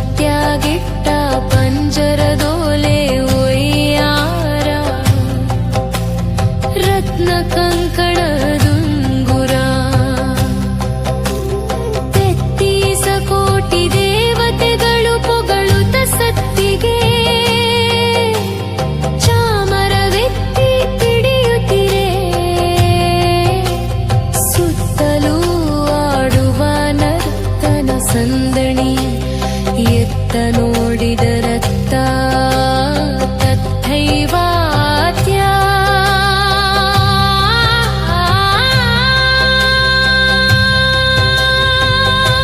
ಪಂಜರ ಪಂಜರದೋಲೆ ಒಯ್ಯಾರ ರತ್ನ ಕಂಕಣದುಂಗುರ ತೆತ್ತೀಸ ಕೋಟಿ ದೇವತೆಗಳು ಪೊಗಳುತ್ತ ಸತ್ತಿಗೆ ಚಾಮರವೆತ್ತಿ ಪಿಡಿಯುತ್ತಿರೆ ಸುತ್ತಲೂ ಆಡುವ ನರ್ತನ ಸಂದಣಿ ಎತ್ತ ನೋಡಿದರ